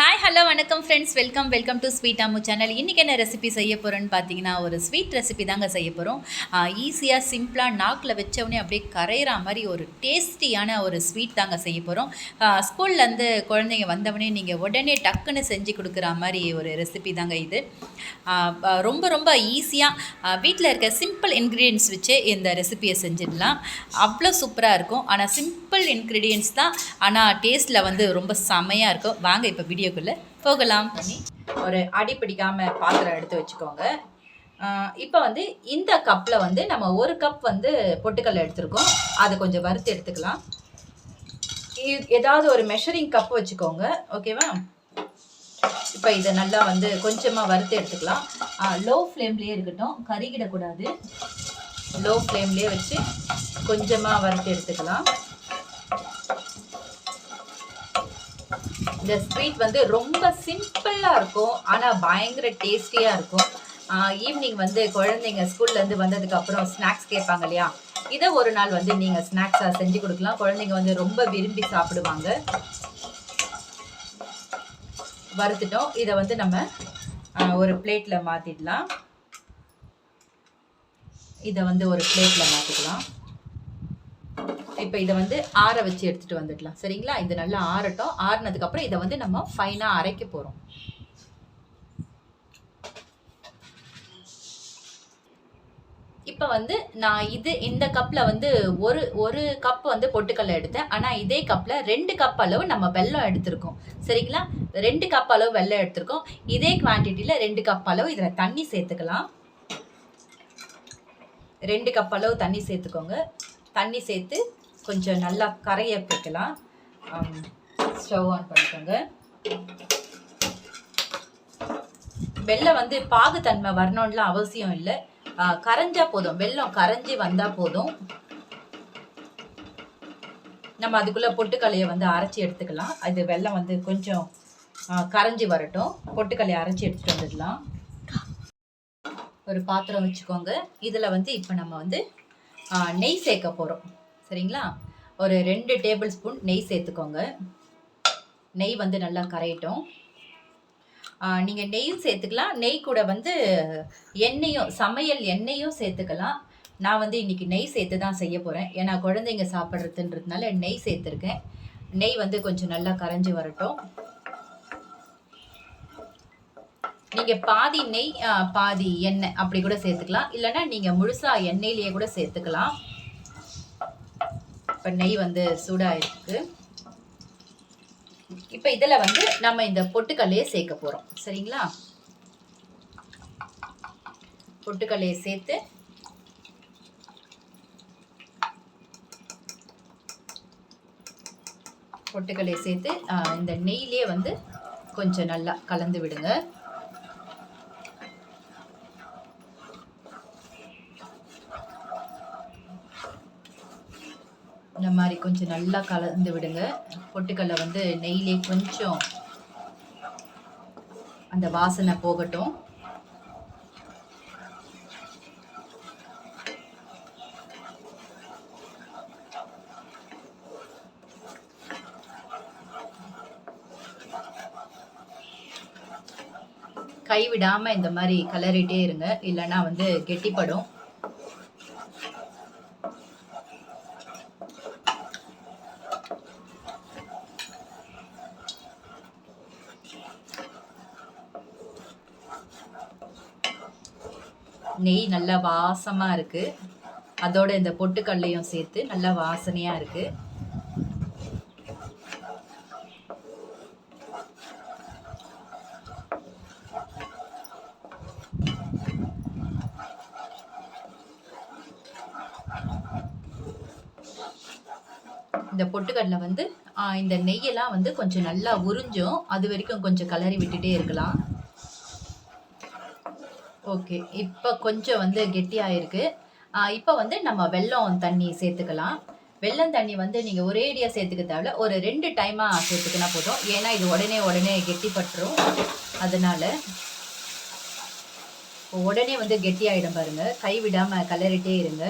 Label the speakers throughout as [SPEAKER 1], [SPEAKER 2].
[SPEAKER 1] Hi hello வணக்கம் friends welcome welcome to sweet Ammu channel இன்றைக்கி என்ன ரெசிபி செய்ய போகிறோன்னு பார்த்தீங்கன்னா ஒரு ஸ்வீட் ரெசிபி தாங்க செய்ய போகிறோம் ஈஸியாக சிம்பிளாக நாக்கில் வச்சவொடனே அப்படியே கரையிற மாதிரி ஒரு டேஸ்டியான ஒரு ஸ்வீட் தாங்க செய்ய போகிறோம் ஸ்கூல்லேருந்து குழந்தைங்க வந்தவொடனே நீங்கள் உடனே டக்குன்னு செஞ்சு கொடுக்குற மாதிரி ஒரு ரெசிபி தாங்க இது. ரொம்ப ரொம்ப ஈஸியாக வீட்டில் இருக்க சிம்பிள் இன்க்ரீடியன்ஸ் வச்சு இந்த ரெசிபியை செஞ்சிடலாம். அவ்வளோ சூப்பராக இருக்கும். ஆனால் சிம்பிள் இன்க்ரீடியன்ஸ் தான் ஆனால் டேஸ்ட்டில் வந்து ரொம்ப செமையாக இருக்கும். வாங்க இப்போ வீடியோக்குள்ளே போகலாம். ஒரு அடி பிடிக்காமல் பாத்திரம் எடுத்து வச்சுக்கோங்க. இப்போ வந்து இந்த கப்பில் வந்து நம்ம ஒரு கப் வந்து பொட்டுக்கல்ல எடுத்திருக்கோம். அதை கொஞ்சம் வறுத்து எடுத்துக்கலாம். ஏதாவது ஒரு மெஷரிங் கப் வச்சுக்கோங்க. ஓகேவா இப்போ இதை நல்லா வந்து கொஞ்சமாக வறுத்து எடுத்துக்கலாம். லோ ஃப்ளேம்லேயே இருக்கட்டும். கருகிடக்கூடாது. லோ ஃப்ளேம்லேயே வச்சு கொஞ்சமாக வறுத்து எடுத்துக்கலாம். இந்த ஸ்வீட் வந்து ரொம்ப சிம்பிளாக இருக்கும் ஆனால் பயங்கர டேஸ்டியாக இருக்கும். ஈவினிங் வந்து குழந்தைங்க ஸ்கூல்லேருந்து வந்ததுக்கப்புறம் ஸ்நாக்ஸ் கேட்பாங்க இல்லையா? இதை ஒரு நாள் வந்து நீங்கள் ஸ்நாக்ஸாக செஞ்சு கொடுக்கலாம். குழந்தைங்க வந்து ரொம்ப விரும்பி சாப்பிடுவாங்க. வறுத்துட்டோம். இதை வந்து நம்ம ஒரு பிளேட்டில் மாற்றிடலாம் இதை வந்து ஒரு பிளேட்டில் மாற்றிக்கலாம் இப்போ இதை வந்து ஆற வச்சு எடுத்துகிட்டு வந்துடலாம். சரிங்களா? இது நல்லா ஆறட்டும். ஆறினதுக்கப்புறம் இதை வந்து நம்ம ஃபைனாக அரைக்க போகிறோம் இப்போ வந்து நான் இது இந்த கப்பில் வந்து ஒரு ஒரு கப் வந்து பொட்டுக்கல்லை எடுத்தேன். ஆனால் இதே கப்பில் ரெண்டு கப் அளவு நம்ம வெல்லம் எடுத்திருக்கோம். சரிங்களா? ரெண்டு கப் அளவு வெல்லம் எடுத்திருக்கோம். இதே குவான்டிட்டியில் ரெண்டு கப் அளவு இதில் தண்ணி சேர்த்துக்கலாம். ரெண்டு கப் அளவு தண்ணி சேர்த்துக்கோங்க. தண்ணி சேர்த்து கொஞ்சம் நல்லா கரைய வைக்கலாம் ஸ்டவ் ஆன் பண்ணிக்கோங்க. வெள்ளம் வந்து பாகுத்தன்மை வரணும்லாம் அவசியம் இல்லை. கரைஞ்சா போதும். வெல்லம் கரைஞ்சி வந்தால் போதும். நம்ம அதுக்குள்ளே பொட்டுக்கலையை வந்து அரைச்சி எடுத்துக்கலாம். அது வெல்லம் வந்து கொஞ்சம் கரைஞ்சி வரட்டும். பொட்டுக்கலையை அரைச்சி எடுத்துகிட்டு வந்துடலாம். ஒரு பாத்திரம் வச்சுக்கோங்க. இதில் வந்து இப்போ நம்ம வந்து நெய் சேர்க்க போகிறோம் சரிங்களா? ஒரு ரெண்டு டேபிள் ஸ்பூன் நெய் சேர்த்துக்கோங்க. நெய் வந்து நல்லா கரையட்டும். நீங்கள் நெய்யும் சேர்த்துக்கலாம். நெய் கூட வந்து எண்ணெயும் சமையல் எண்ணெயும் சேர்த்துக்கலாம். நான் வந்து இன்னைக்கு நெய் சேர்த்து தான் செய்ய போகிறேன் ஏன்னா குழந்தைங்க சாப்பிட்றதுன்றதுனால நெய் சேர்த்துருக்கேன். நெய் வந்து கொஞ்சம் நல்லா கரைஞ்சி வரட்டும். நீங்கள் பாதி நெய் பாதி எண்ணெய் அப்படி கூட சேர்த்துக்கலாம். இல்லைன்னா நீங்கள் முழுசாக எண்ணெயிலேயே கூட சேர்த்துக்கலாம். இப்போ நெய் வந்து சூடாயிருக்கு. இப்போ இதில் வந்து நம்ம இந்த பொட்டுக்கல்லையே சேர்க்க போகிறோம் சரிங்களா? பொட்டுக்கல்லையை சேர்த்து பொட்டுக்கல்லையை சேர்த்து இந்த நெய்லேயே வந்து கொஞ்சம் நல்லா கலந்து விடுங்க. இந்த மாதிரி கொஞ்சம் நல்லா கலந்து விடுங்க. பொட்டுக்கல்லை வந்து நெய்லே கொஞ்சம் அந்த வாசனை போகட்டும். கைவிடாமல் இந்த மாதிரி கலரிட்டே இருங்க. இல்லைன்னா வந்து கெட்டிப்படும். நெய் நல்லா வாசமாக இருக்குது அதோட இந்த பொட்டுக்கல்லையும் சேர்த்து நல்லா வாசனையாக இருக்குது இந்த பொட்டுக்கடலை வந்து இந்த நெய்யெல்லாம் வந்து கொஞ்சம் நல்லா உறிஞ்சும். அது வரைக்கும் கொஞ்சம் கலரி விட்டுட்டே இருக்கலாம். ஓகே. இப்போ கொஞ்சம் வந்து கெட்டியாயிருக்கு. இப்போ வந்து நம்ம வெல்லம் தண்ணி சேர்த்துக்கலாம். வெல்லம் தண்ணி வந்து நீங்கள் ஒரேடியாக சேர்த்துக்க தேவையில்ல. ஒரு ரெண்டு டைமாக சேர்த்துக்கினா போதும். ஏன்னா இது உடனே உடனே கெட்டிப்பட்டுரும். அதனால் உடனே வந்து கெட்டியாயிடும் பாருங்கள் கை விடாமல் கலரிட்டே இருங்க.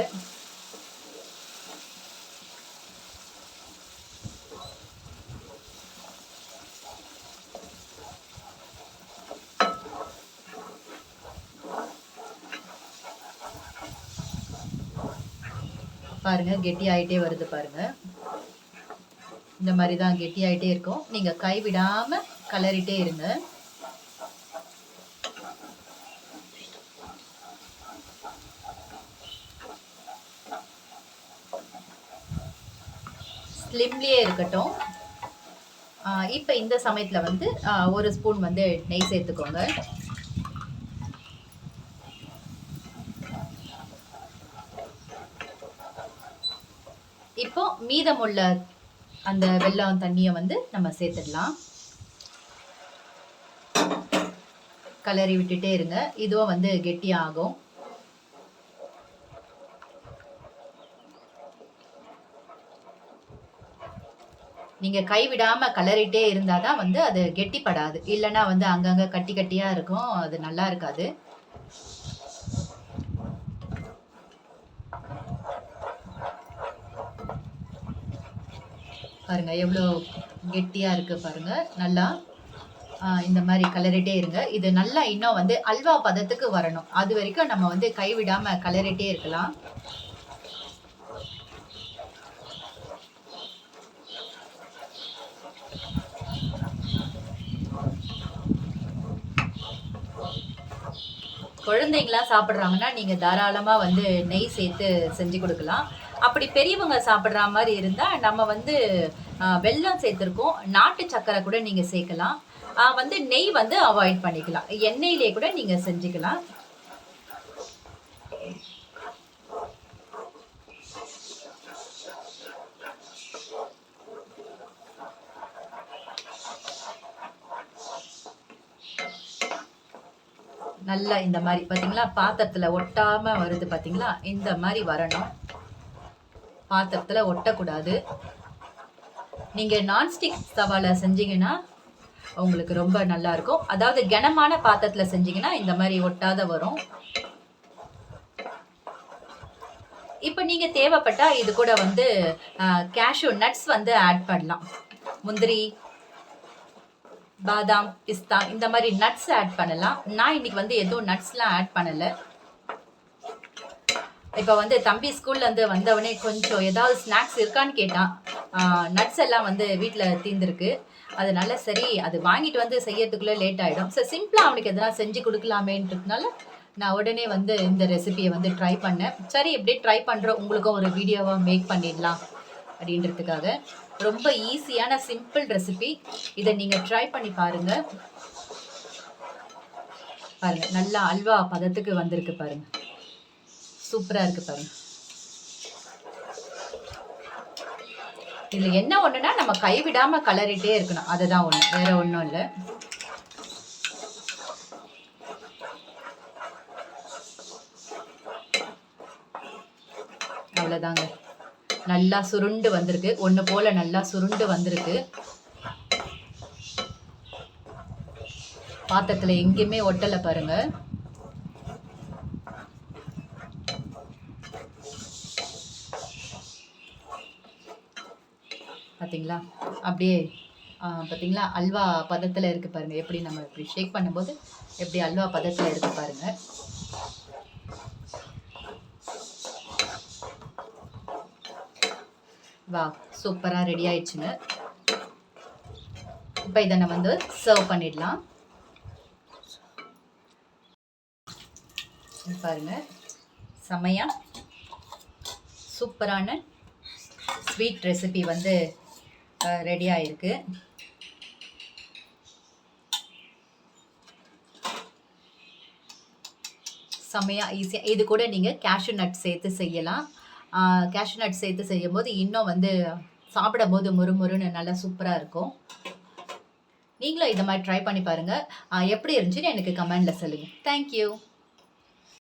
[SPEAKER 1] பாருங்க கெட்டி ஆகிட்டே வருது பாருங்க. இந்த மாதிரி தான் கெட்டி ஆகிட்டே இருக்கும். நீங்கள் கைவிடாமல் கலரிட்டே இருங்க. ஸ்லிம்லேயே இருக்கட்டும். இப்போ இந்த சமயத்தில் வந்து ஒரு ஸ்பூன் வந்து நெய் சேர்த்துக்கோங்க இப்போ மீதமுள்ள அந்த வெள்ளம் தண்ணியை வந்து நம்ம சேர்த்துடலாம். கலரி விட்டுட்டே இருங்க. இதுவும் வந்து கெட்டியாகும். நீங்கள் கைவிடாமல் கலரிட்டே இருந்தால் தான் வந்து அது கெட்டிப்படாது. இல்லைன்னா வந்து அங்கங்கே கட்டி கட்டியாக இருக்கும். அது நல்லா இருக்காது. பாருங்கள் எவ்வளோ கெட்டியாக இருக்குது பாருங்க. நல்லா இந்த மாதிரி கலரிட்டே இருங்க. இது நல்லா இன்னும் வந்து அல்வா பதத்துக்கு வரணும். அது வரைக்கும் நம்ம வந்து கைவிடாமல் கலரிட்டே இருக்கலாம். குழந்தைங்களாம் சாப்பிட்றாங்கன்னா நீங்கள் தாராளமாக வந்து நெய் சேர்த்து செஞ்சு கொடுக்கலாம். அப்படி பெரியவங்க சாப்பிட்ற மாதிரி இருந்தால் நம்ம வந்து வெல்லம் சேர்த்துருக்கோம். நாட்டு சக்கரை கூட நீங்கள் சேர்க்கலாம். வந்து நெய் வந்து அவாய்ட் பண்ணிக்கலாம். எண்ணெயிலே கூட நீங்கள் செஞ்சுக்கலாம். நல்லா இந்த மாதிரி பார்த்தீங்களா பாத்திரத்தில் ஒட்டாமல் வருது பார்த்தீங்களா இந்த மாதிரி வரணும். பாத்திரத்தில் ஒட்டக்கூடாது. நீங்கள் நான்ஸ்டிக் தவாவில் செஞ்சீங்கன்னா உங்களுக்கு ரொம்ப நல்லா இருக்கும். அதாவது கனமான பாத்திரத்தில் செஞ்சீங்கன்னா இந்த மாதிரி ஒட்டாத வரும். இப்போ நீங்கள் தேவைப்பட்டால் இது கூட வந்து கேஷ்யூ நட்ஸ் வந்து ஆட் பண்ணலாம். முந்திரி பாதாம் பிஸ்தா இந்த மாதிரி நட்ஸ் ஆட் பண்ணலாம். நான் இன்னைக்கு வந்து எதுவும் நட்ஸ்லாம் ஆட் பண்ணலை. இப்போ வந்து தம்பி ஸ்கூல்லேருந்து வந்தவொடனே கொஞ்சம் ஏதாவது ஸ்நாக்ஸ் இருக்கான்னு கேட்டான். நட்ஸ் எல்லாம் வந்து வீட்டில் தீர்ந்துருக்கு. அதனால சரி அது வாங்கிட்டு வந்து செய்யறதுக்குள்ளே லேட் ஆகிடும் சரி சிம்பிளாக அவனுக்கு எதனா செஞ்சு கொடுக்கலாமேன்றதுனால நான் உடனே வந்து இந்த ரெசிபியை வந்து ட்ரை பண்ணேன். சரி இப்படியே ட்ரை பண்ணுறோம் உங்களுக்கும் ஒரு வீடியோவாக மேக் பண்ணிடலாம் அப்படின்றதுக்காக. ரொம்ப ஈஸியான சிம்பிள் ரெசிபி. இதை நீங்கள் ட்ரை பண்ணி பாருங்க. பாருங்க நல்லா அல்வா பதத்துக்கு வந்திருக்கு பாருங்க. சூப்பரா இருக்கு பாருங்க. இதுல என்ன ஒண்ணுன்னா நம்ம கைவிடாம கலரிட்டே இருக்கணும். அதுதான் ஒண்ணு. வேற ஒன்றும் இல்லை. அவ்வளோதாங்க நல்லா சுருண்டு வந்திருக்கு. ஒன்று போல் நல்லா சுருண்டு வந்திருக்கு. பாத்திரத்தில் எங்கேயுமே ஒட்டலை பாருங்கள் பார்த்தீங்களா அப்படியே பார்த்தீங்களா அல்வா பதத்தில் இருக்கு பாருங்கள் எப்படி நம்ம இப்படி ஷேக் பண்ணும்போது எப்படி அல்வா பதத்தில் இருக்கு பாருங்கள் வா சூப்பராக ரெடி ஆயிடுச்சுங்க. இப்போ இதை நம்ம வந்து சர்வ் பண்ணிடலாம். பாருங்க. செமையா சூப்பரான ஸ்வீட் ரெசிபி வந்து ரெடி ஆயிருக்கு. செம்மையாக ஈஸியாக இது கூட நீங்கள் கேஷ்யூ நட் சேர்த்து செய்யலாம். கேஷ்யூ நட் சேர்த்து செய்யும் போது இன்னும் வந்து சாப்பிடும் போது முறுமுறுன்னு நல்லா சூப்பராக இருக்கும். நீங்களும் இதை மாதிரி ட்ரை பண்ணி பாருங்கள் எப்படி இருந்துச்சுன்னு எனக்கு கமெண்டில் சொல்லுங்கள் தேங்க்யூ